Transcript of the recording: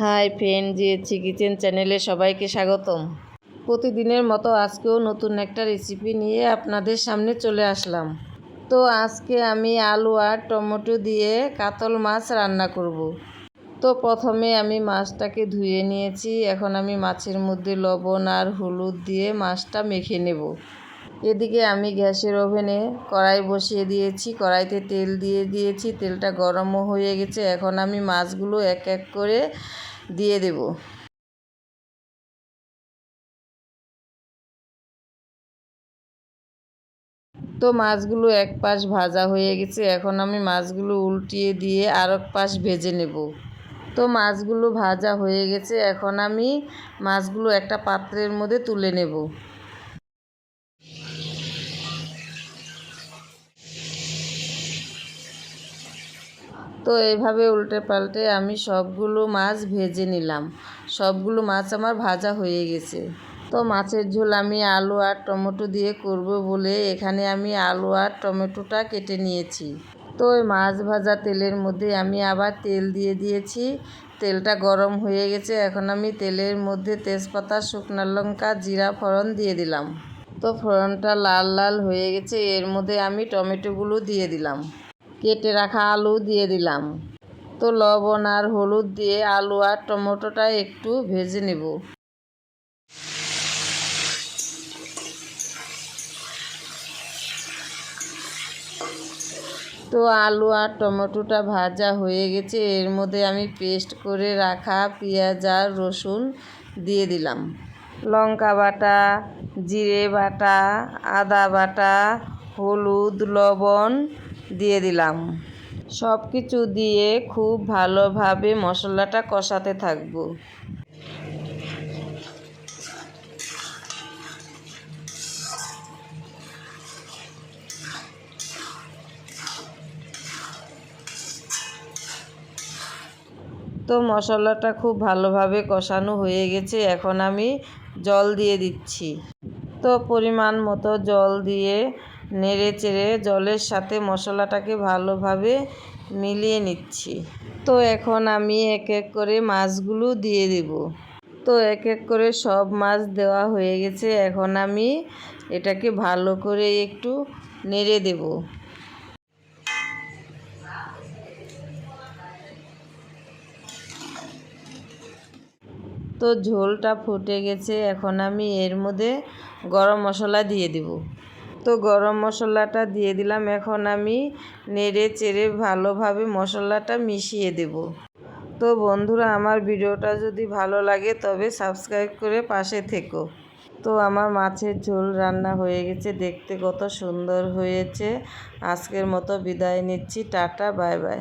Hi friend জিএচি kitchen চ্যানেলে সবাইকে স্বাগতম। প্রতিদিনের মতো আজকেও নতুন একটা রেসিপি নিয়ে আপনাদের সামনে চলে আসলাম। তো আজকে আমি আলু আর টমেটো দিয়ে কাতল মাছ রান্না করব। তো প্রথমে আমি মাছটাকে ধুয়ে নিয়েছি। এখন আমি মাছের মধ্যে লবণ আর হলুদ দিয়ে মাছটা মেখে নেব। এদিকে আমি গ্যাসের ওভেনে কড়াই বসিয়ে দিয়েছি, কড়াইতে তেল দিয়ে দিয়েছি, তেলটা গরমও হয়ে গেছে, এখন আমি মাছগুলো এক এক করে দিয়ে দেব। তো মাছগুলো এক পাশ ভাজা হয়ে গেছে, এখন আমি মাছগুলো উল্টিয়ে দিয়ে আর এক পাশ ভেজে নেব। তো মাছগুলো ভাজা হয়ে গেছে, এখন আমি মাছগুলো একটা পাত্রের মধ্যে তুলে নেব। তো এভাবে উল্টে পাল্টে আমি সবগুলো মাছ ভেজে নিলাম। সবগুলো মাছ আমার ভাজা হয়ে গেছে। তো মাছের ঝোল আমি আলু আর টমেটো দিয়ে করব বলে এখানে আমি আলু আর টমেটোটা কেটে নিয়েছি। তো ওই মাছ ভাজা তেলের মধ্যে আমি আবার তেল দিয়ে দিয়েছি। তেলটা গরম হয়ে গেছে, এখন আমি তেলের মধ্যে তেজপাতা, শুকনো লঙ্কা, জিরা ফোড়ন দিয়ে দিলাম। তো ফোড়নটা লাল লাল হয়ে গেছে, এর মধ্যে আমি টমেটোগুলো দিয়ে দিলাম। কেটে রাখা আলু দিয়ে দিলাম। তো লবণ আর হলুদ দিয়ে আলু আর টমেটোটা একটু ভেজে নেব। তো আলু আর টমেটোটা ভাজা হয়ে গেছে। এর মধ্যে আমি পেস্ট করে রাখা পেঁয়াজ আর রসুন দিয়ে দিলাম। লঙ্কা বাটা, জিরে বাটা, আদা বাটা, হলুদ, লবণ দিয়ে দিলাম। সব কিছু দিয়ে খুব ভালোভাবে মশলাটা কষাতে থাকব। তো মশলাটা খুব ভালোভাবে কষানো হয়ে গেছে, এখন আমি জল দিয়ে দিচ্ছি। তো পরিমাণ মতো জল দিয়ে নেড়ে চেড়ে জলের সাথে মশলাটাকে ভালোভাবে মিলিয়ে নিচ্ছি। তো এখন আমি এক এক করে মাছগুলো দিয়ে দেব। তো এক এক করে সব মাছ দেওয়া হয়ে গেছে। এখন আমি এটাকে ভালো করে একটু নেড়ে দেবো। তো ঝোলটা ফুটে গেছে। এখন আমি এর মধ্যে গরম মশলা দিয়ে দিব। তো গরম মশলাটা দিয়ে দিলাম। এখন আমি নেড়ে চেড়ে ভালোভাবে মশলাটা মিশিয়ে দেব। তো বন্ধুরা, আমার ভিডিওটা যদি ভালো লাগে তবে সাবস্ক্রাইব করে পাশে থেকো। তো আমার মাছের ঝোল রান্না হয়ে গেছে। দেখতে কত সুন্দর হয়েছে। আজকের মতো বিদায় নিচ্ছি। Tata, bye bye.